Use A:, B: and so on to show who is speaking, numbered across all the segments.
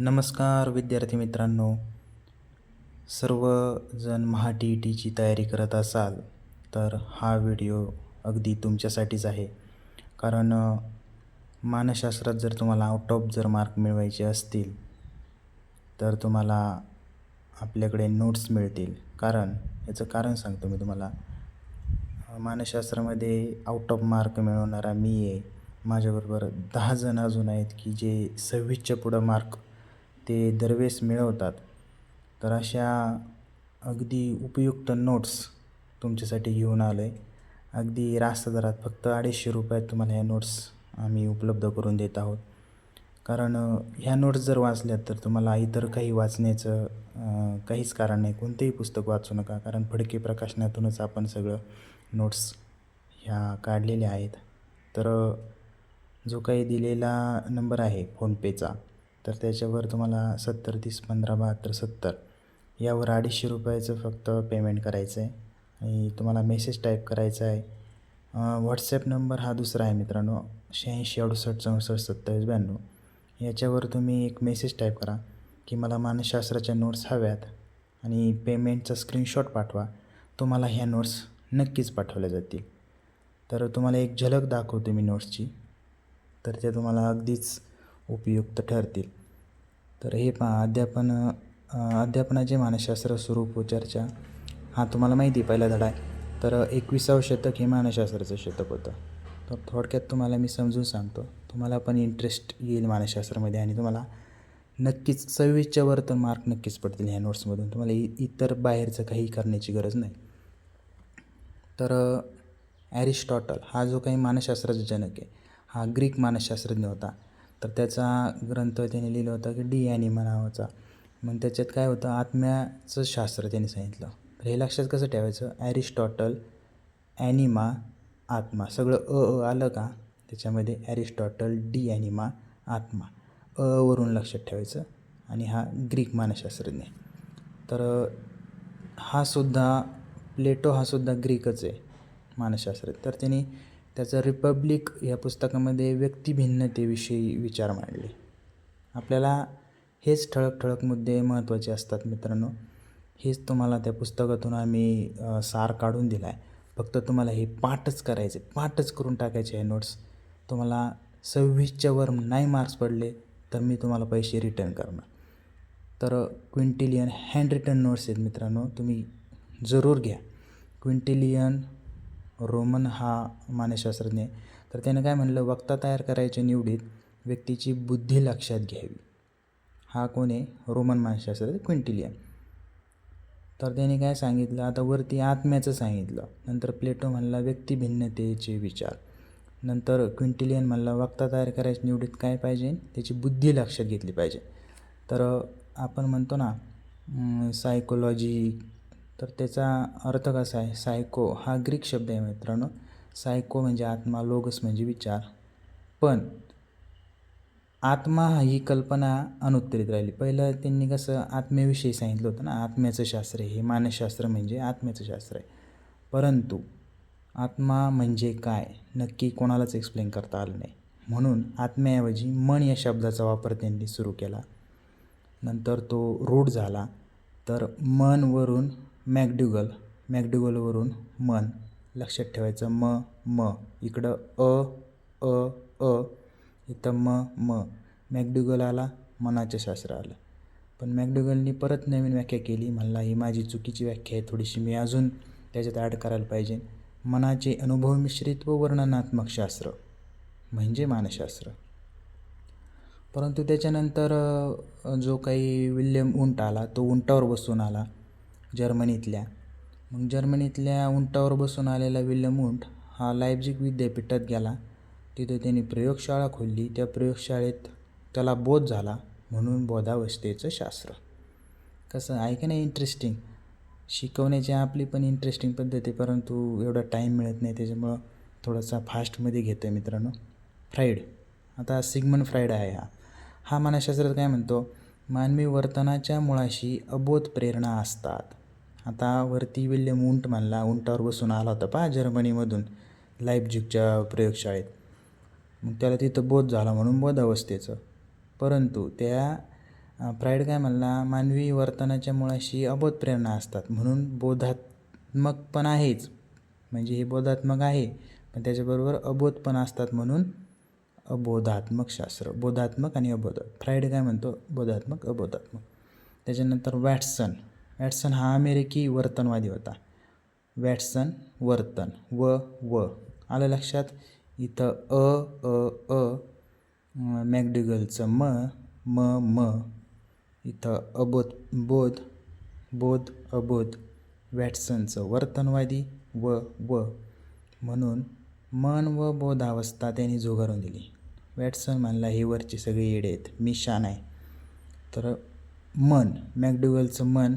A: नमस्कार विद्यार्थी मित्रांनो. सर्वजण महा टी ई टीची तयारी करत असाल तर हा व्हिडिओ अगदी तुमच्यासाठीच आहे. कारण मानसशास्त्रात जर तुम्हाला आउट ऑफ जर मार्क मिळवायचे असतील तर तुम्हाला आपल्याकडे नोट्स मिळतील. कारण याचं कारण सांगतो मी तुम्हाला. मानसशास्त्रामध्ये आउट ऑफ मार्क मिळवणारा मी आहे. माझ्याबरोबर दहा जण अजून आहेत की जे सव्वीसच्या पुढं मार्क ते दरवेळेस मिळवतात. तर अशा अगदी उपयुक्त नोट्स तुमच्यासाठी घेऊन आलो आहे अगदी रास्त दरात फक्त अडीचशे रुपयात तुम्हाला ह्या नोट्स आम्ही उपलब्ध करून देत आहोत. कारण ह्या नोट्स जर वाचल्यात तर तुम्हाला इतर काही वाचण्याचं काहीच कारण नाही. कोणतेही पुस्तक वाचू नका. कारण फडके प्रकाशनातूनच आपण सगळं नोट्स ह्या काढलेल्या आहेत. तर जो काही दिलेला नंबर आहे फोनपेचा तर त्याच्यावर तुम्हाला सत्तर तीस पंधरा बहात्तर सत्तर यावर अडीचशे रुपयाचं फक्त पेमेंट करायचं आहे आणि तुम्हाला मेसेज टाईप करायचा आहे. व्हॉट्सॲप नंबर हा दुसरा आहे मित्रांनो. शहाऐंशी अडुसष्ट चौसष्ट सत्तावीस ब्याण्णव याच्यावर तुम्ही एक मेसेज टाईप करा की मला मानसशास्त्राच्या नोट्स हव्यात आणि पेमेंटचा स्क्रीनशॉट पाठवा. तुम्हाला ह्या नोट्स नक्कीच पाठवल्या जातील. तर तुम्हाला एक झलक दाखवते मी नोट्सची तर त्या तुम्हाला अगदीच उपयुक्त ठरतील. तर हे पहा अध्यापन अध्यापनाचे मानसशास्त्र स्वरूप व चर्चा. हा तुम्हाला माहिती आहे पहिला धडा आहे. तर एकविसावं शतक हे मानसशास्त्राचं शतक होतं. तर थोडक्यात तुम्हाला मी समजून सांगतो. तुम्हाला पण इंटरेस्ट येईल मानसशास्त्रामध्ये आणि तुम्हाला नक्कीच सव्वीसच्या वर तर मार्क नक्कीच पडतील ह्या नोट्समधून तुम्हाला इ इतर बाहेरचं काही करण्याची गरज नाही. तर ॲरिस्टॉटल हा जो काही मानसशास्त्राचा जनक आहे हा ग्रीक मानसशास्त्रज्ञ होता. तर त्याचा ग्रंथ त्याने लिहिला होता की डी ॲनिमा नावाचा. मग त्याच्यात काय होतं? आत्म्याचं शास्त्र त्याने सांगितलं. तर हे लक्षात कसं ठेवायचं? ॲरिस्टॉटल ॲनिमा आत्मा. सगळं अ अ आलं का? त्याच्यामध्ये ॲरिस्टॉटल डी ॲनिमा आत्मा. अ वरून लक्षात ठेवायचं. आणि हा ग्रीक मानसशास्त्रज्ञ. तर हा सुद्धा प्लेटो हा सुद्धा ग्रीकच आहे मानसशास्त्र. तर त्यांनी त्याचं रिपब्लिक या पुस्तकामध्ये व्यक्तिभिन्नतेविषयी विचार मांडले. आपल्याला हेच ठळक ठळक मुद्दे महत्त्वाचे असतात मित्रांनो. हेच तुम्हाला त्या पुस्तकातून आम्ही सार काढून दिला आहे फक्त तुम्हाला हे पाठच करायचे पाठच करून टाकायचे आहे नोट्स तुम्हाला सव्वीसच्या वर नाही मार्क्स पडले तर मी तुम्हाला पैसे रिटर्न करणार. तर क्विंटिलियन हँड रिटर्न नोट्स आहेत मित्रांनो तुम्ही जरूर घ्या. क्विंटिलियन रोमन हा मानसशास्त्रज्ञ आहे. तर त्याने काय म्हणलं? वक्ता तयार करायच्या निवडीत व्यक्तीची बुद्धी लक्षात घ्यावी. हा कोण आहे? रोमन मानसशास्त्रज्ञ क्विंटिलियन. तर त्याने काय सांगितलं? आता वरती आत्म्याचं सांगितलं. नंतर प्लेटो म्हणला व्यक्तिभिन्नतेचे विचार. नंतर क्विंटिलियन म्हणला वक्ता तयार करायच्या निवडीत काय पाहिजे? त्याची बुद्धी लक्षात घेतली पाहिजे. तर आपण म्हणतो ना सायकोलॉजी तर त्याचा अर्थ कसा आहे? सायको हा ग्रीक शब्द आहे मित्रांनो. सायको म्हणजे आत्मा लोगस म्हणजे विचार. पण आत्मा ही कल्पना अनुत्तरित राहिली. पहिलं त्यांनी कसं आत्म्याविषयी सांगितलं होतं ना? आत्म्याचं शास्त्र हे मानसशास्त्र म्हणजे आत्म्याचं शास्त्र आहे. परंतु आत्मा म्हणजे काय? नक्की कोणालाच एक्सप्लेन करता आलं नाही. म्हणून आत्म्याऐवजी मन या शब्दाचा वापर त्यांनी सुरू केला. नंतर तो रूढ झाला. तर मनवरून मॅकडुगल. मॅकड्युगलवरून मन. लक्षात ठेवायचं म म. इकडं अ अ अ. इथं म म. मॅकडुगल आला मनाचं शास्त्र आलं. पण मॅकडुगलनी परत नवीन व्याख्या केली म्हणला ही माझी चुकीची व्याख्या आहे थोडीशी मी अजून त्याच्यात ॲड करायला पाहिजे. मनाचे अनुभव मिश्रित व वर्णनात्मक शास्त्र. म्हणजे मानसशास्त्र. परंतु त्याच्यानंतर जो काही विल्यम उंट आला तो उंटावर बसून आला. जर्मनीतल्या. मग जर्मनीतल्या उंटावर बसून आलेला विल्यम उंट हा लायब्जिक विद्यापीठात गेला. तिथं त्यांनी प्रयोगशाळा खोलली. त्या प्रयोगशाळेत त्याला बोध झाला म्हणून बोधावस्थेचं शास्त्र. कसं आहे नाही इंटरेस्टिंग शिकवण्याची आपली पण इंटरेस्टिंग पद्धत आहे परंतु एवढा टाईम मिळत नाही. त्याच्यामुळं थोडासा फास्टमध्ये घेतो आहे मित्रांनो. फ्राईड आता सिग्मन फ्राईड आहे हा. हा मानसशास्त्रात काय म्हणतो? मानवी वर्तनाच्या मुळाशी अबोध प्रेरणा असतात. आता वरती विल्यम उंट म्हणला उंटावर बसून आला होता पहा जर्मनीमधून लाईफजिकच्या प्रयोगशाळेत. मग त्याला तिथं बोध झाला म्हणून बोध अवस्थेचं. परंतु त्या प्राईड काय म्हणला मानवी वर्तनाच्या मुळाशी अबोध प्रेरणा असतात म्हणून बोधात्मक पण आहेच. म्हणजे हे बोधात्मक आहे पण त्याच्याबरोबर अबोध पण असतात म्हणून अबोधात्मक शास्त्र बोधात्मक आणि अबोध. फ्राईड काय म्हणतो? बोधात्मक अबोधात्मक. त्याच्यानंतर वॅटसन. वॅटसन हा अमेरिकी वर्तनवादी होता. वॅटसन वर्तन व व. आलं लक्षात? इथं अ अ अ मॅगडिगलचं म म म. इथं अबोध बोध बोध अबोध. वॅटसनचं वर्तनवादी व व. म्हणून मन व बोधावस्था त्यांनी झुगारून दिली. वॅटसन म्हणला हे वरची सगळी येडे आहेत. मी शान आहे. तर मन मॅकडुगलचं मन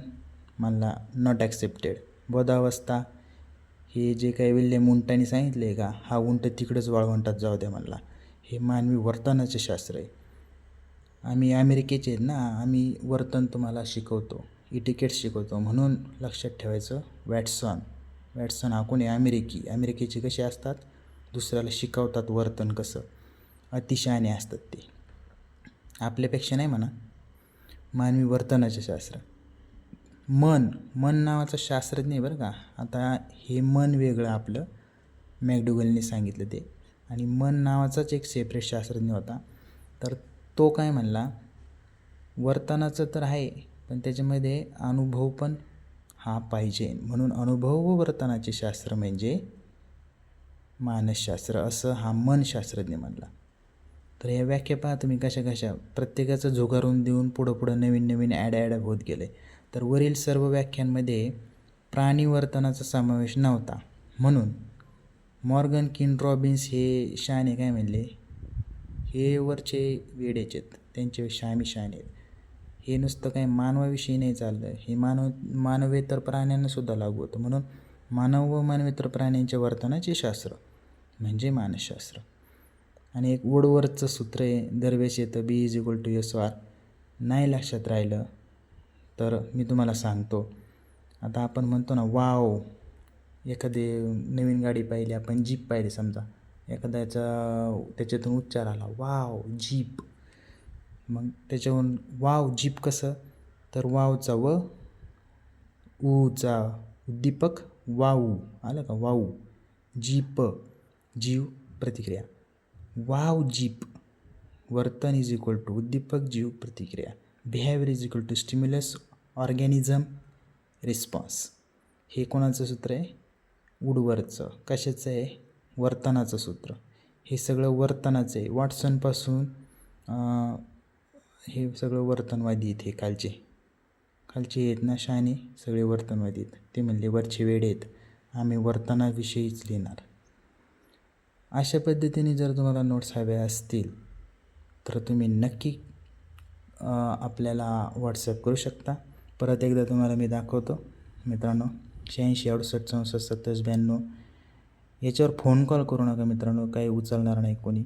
A: मला नॉट ॲक्सेप्टेड बोधावस्था हे जे काही विल्ले उंटाने सांगितले आहे का हा उंट तिकडंच वाळवंटात जाऊ द्या म्हणला. हे मानवी वर्तनाचे शास्त्र आहे. आम्ही अमेरिकेचे आहेत ना आम्ही वर्तन तुम्हाला शिकवतो. इटिकेट शिकवतो. म्हणून लक्षात ठेवायचं वॅटसन. वॅटसन हा कोणी? अमेरिकी. अमेरिकेचे कसे असतात? दुसऱ्याला शिकवतात वर्तन कसं? अतिशहाणे असतात ते. आपल्यापेक्षा नाही म्हणा. मानवी वर्तनाचे शास्त्र. मन मन नावाचं शास्त्रज्ञ आहे बरं का. आता हे मन वेगळं आपलं. मॅकडुगलने सांगितलं ते. आणि मन नावाचाच एक सेपरेट शास्त्रज्ञ होता. तर तो काय म्हणला वर्तनाचं तर आहे पण त्याच्यामध्ये अनुभव पण हा पाहिजे. म्हणून अनुभव व वर्तनाचे शास्त्र म्हणजे मानसशास्त्र. असं हा मनशास्त्रज्ञ म्हणला. तर या व्याख्या पहा तुम्ही कशा कशा. प्रत्येकाचं झुगारून देऊन पुढं पुढं नवीन नवीन ॲड ॲड होत गेले तर वरील सर्व व्याख्यांमध्ये प्राणी वर्तनाचा समावेश नव्हता. म्हणून मॉर्गन किन रॉबिन्स हे शहाणे काय म्हणले? हे वरचे वेडेचे आहेत. त्यांच्यापेक्षा आम्ही शहाणे आहेत. हे नुसतं काय मानवाविषयी नाही चाललं हे मानव मानवेतर प्राण्यांनासुद्धा लागू होतं. म्हणून मानव व मानवेतर प्राण्यांच्या वर्तनाचे शास्त्र म्हणजे मानसशास्त्र. आणि एक वडवरचं सूत्र आहे दरवेश येतं B is equal to S R नाही लक्षात राहिलं तर मी तुम्हाला सांगतो. आता आपण म्हणतो ना वाव एखादी नवीन गाडी पाहिली आपण जीप पाहिली समजा. एखाद्याचा त्याच्यातून उच्चार आला वाव जीप. मग त्याच्याहून वाव जीप कसं? तर वावचा व ऊचा उद्दीपक वाऊ. आलं का? वाऊ. जीप जीव प्रतिक्रिया. वाव जीप. वर्तन इज इक्वल टू उद्दीपक जीव प्रतिक्रिया. Behaviour is equal to stimulus organism response. हे कोणाचं सूत्र आहे? वुडवरचं कशाचं आहे? वर्तनाचं सूत्र. हे सगळं वर्तनाचं आहे. वॉटसनपासून हे सगळं वर्तनवादी आहेत हे खालचे. खालचे आहेत ना शाने सगळे वर्तनवादी आहेत. ते म्हणले वरचे वेळ आहेत. आम्ही वर्तनाविषयीच लिहिणार. अशा पद्धतीने जर तुम्हाला नोट्स हव्या असतील तर तुम्ही नक्की आपल्याला व्हॉट्सअप करू शकता. परत एकदा तुम्हाला मी दाखवतो. मित्रांनो शहाऐंशी अडुसष्ट चौसष्ट सत्तावीस ब्याण्णव याच्यावर फोन कॉल करू नका मित्रांनो काही उचलणार नाही कोणी.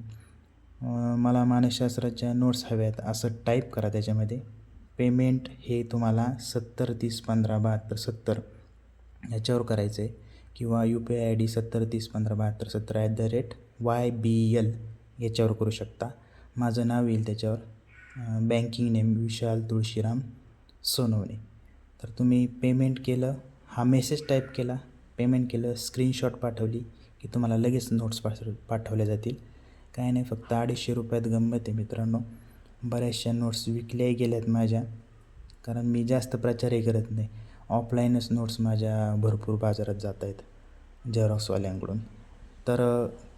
A: मला मानसशास्त्राच्या नोट्स हव्यात असं टाईप करा त्याच्यामध्ये. पेमेंट हे तुम्हाला सत्तर तीस पंधरा बहात्तर सत्तर याच्यावर करायचं आहे किंवा U P I I D सत्तर तीस पंधरा बहात्तर सत्तर at the rate Y B L याच्यावर करू शकता. माझं नाव येईल त्याच्यावर. Banking name Vishal Tulshiram. Sonawane. तर तुम्ही पेमेंट केलं हा मेसेज टाईप केला पेमेंट केलं स्क्रीनशॉट पाठवली की तुम्हाला लगेच नोट्स पाठव पाठवल्या जातील. काय नाही फक्त अडीचशे रुपयात गंमत आहे मित्रांनो. बऱ्याचशा नोट्स विकल्याही गेल्यात माझ्या. कारण मी जास्त प्रचारही करत नाही. ऑफलाईनच नोट्स माझ्या भरपूर बाजारात जात आहेत झेरॉक्सवाल्यांकडून तर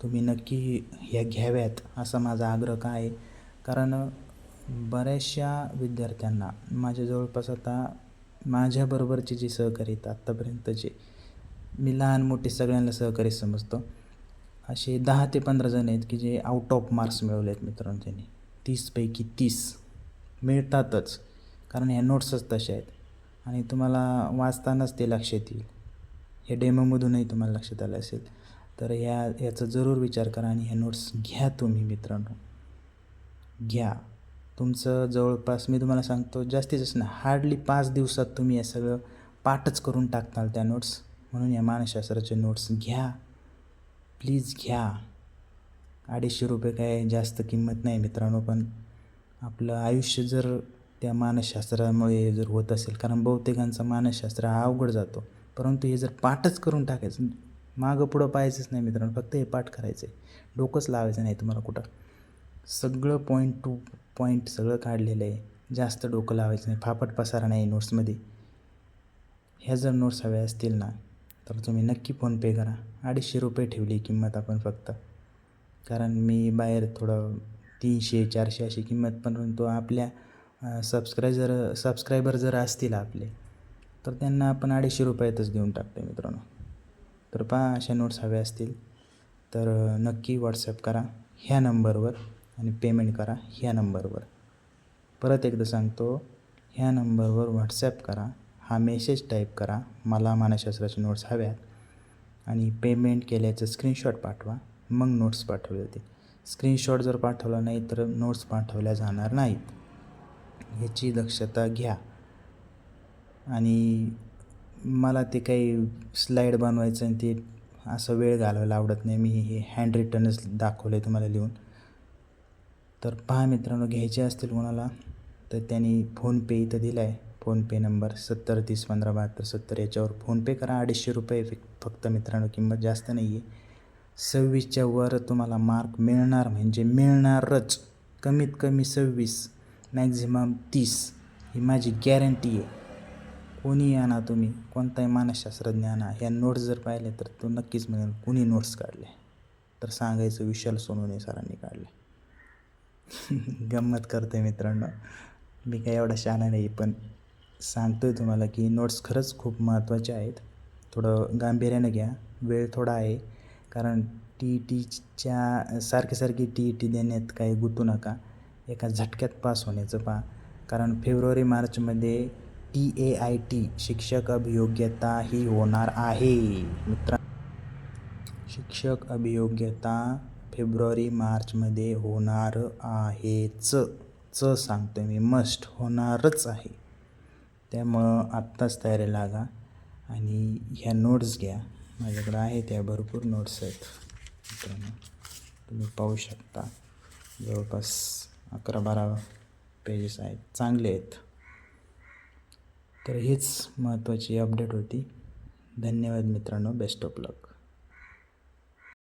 A: तुम्ही नक्की ह्या घ्याव्यात असा माझा आग्रह काय आहे? कारण बऱ्याचशा विद्यार्थ्यांना माझ्या जवळपास आता माझ्याबरोबरचे जे सहकारी आहेत आत्तापर्यंतचे मी लहान मोठे सगळ्यांना सहकारी समजतो. असे दहा ते पंधरा जण आहेत की जे आउट ऑफ मार्क्स मिळवले आहेत मित्रांनो. त्यांनी तीसपैकी तीस मिळतातच कारण ह्या नोट्सच तशा आहेत. आणि तुम्हाला वाचतानाच ते लक्षात येईल. हे डेमोमधूनही तुम्हाला लक्षात आलं असेल. तर ह्या याचा जरूर विचार करा आणि ह्या नोट्स घ्या तुम्ही मित्रांनो. घ्या. तुमचं जवळपास मी तुम्हाला सांगतो जास्तीत जास्त ना हार्डली पाच दिवसात तुम्ही हे सगळं पाठच करून टाकताल त्या नोट्स म्हणून या मानसशास्त्राचे नोट्स घ्या. प्लीज घ्या. अडीचशे रुपये काय जास्त किंमत नाही मित्रांनो पण आपलं आयुष्य जर त्या मानसशास्त्रामुळे जर होत असेल कारण बहुतेकांचा मानसशास्त्र हा अवघड जातो. परंतु हे जर पाठच करून टाकायचं मागं पुढं पाहायचंच नाही मित्रांनो फक्त हे पाठ करायचं आहे डोकंच लावायचं नाही तुम्हाला कुठं. सगळं पॉईंट टू पॉईंट सगळं काढलेलं आहे. जास्त डोकं लावायचं नाही. फापट पसारा नाही नोट्समध्ये. ह्या जर नोट्स हव्या असतील ना तर तुम्ही नक्की फोनपे करा. अडीचशे रुपये ठेवली किंमत आपण फक्त. कारण मी बाहेर थोडं तीनशे चारशे अशी किंमत परंतु आपल्या सबस्क्रायजर सबस्क्रायबर जर असतील आपले तर त्यांना आपण अडीचशे रुपयातच देऊन टाकतो मित्रांनो. तर पहा अशा नोट्स हव्या असतील तर नक्की व्हॉट्सअप करा. ह्या नंबरवर आणि पेमेंट करा ह्या नंबरवर परत एकदा सांगतो ह्या नंबरवर व्हॉट्सॲप करा. हा मेसेज टाईप करा. मला मानसशास्त्राचे नोट्स हव्यात. आणि पेमेंट केल्याचं स्क्रीनशॉट पाठवा. मग नोट्स पाठवले जातील स्क्रीनशॉट जर पाठवला नाही तर नोट्स पाठवल्या जाणार नाहीत. ह्याची दक्षता घ्या. आणि मला ते काही स्लाईड बनवायचं आणि ते असं वेळ घालवायला आवडत नाही. मी हे हँड रिटर्नच दाखवलं आहे तुम्हाला लिहून. तर पहा मित्रांनो घ्यायचे असतील कोणाला तर त्यांनी फोनपे इथं दिला आहे फोनपे नंबर सत्तर तीस पंधरा बहात्तर सत्तर याच्यावर फोनपे करा. अडीचशे रुपये फक्त मित्रांनो किंमत जास्त नाही आहे सव्वीसच्या वर तुम्हाला मार्क मिळणार म्हणजे मिळणारच. कमीत कमी सव्वीस मॅक्झिमम तीस ही माझी गॅरंटी आहे. कोणी आणा तुम्ही कोणताही मानसशास्त्रज्ञ आणा. ह्या नोट्स जर पाहिले तर तो नक्कीच मिळेल कोणी नोट्स काढले? तर सांगायचं विशाल सोनवणे सरांनी काढले. गंमत करते मित्रांनो. मी काही एवढा शहाणा नाही पण सांगतो आहे तुम्हाला की नोट्स खरंच खूप महत्त्वाचे आहेत. थोडं गांभीर्यानं घ्या. वेळ थोडा आहे. कारण टी ई टीच्या सारखी सारखी टी ई टी देण्यात काही गुंतू नका. एका झटक्यात पास होण्याचं पहा. कारण फेब्रुवारी मार्चमध्ये टी ए आय टी शिक्षक अभियोग्यता ही होणार आहे. मित्रा शिक्षक अभियोग्यता फेब्रुवारी मार्चमध्ये होणार आहेच च सांगतो मी. मस्ट होणारच आहे. त्यामुळं आत्ताच तयारी लागा आणि ह्या नोट्स घ्या. माझ्याकडे आहे त्या भरपूर नोट्स आहेत मित्रांनो. तुम्ही पाहू शकता. जवळपास अकरा बारा पेजेस आहेत. चांगले आहेत. तर हीच महत्त्वाची अपडेट होती. धन्यवाद मित्रांनो. Best of luck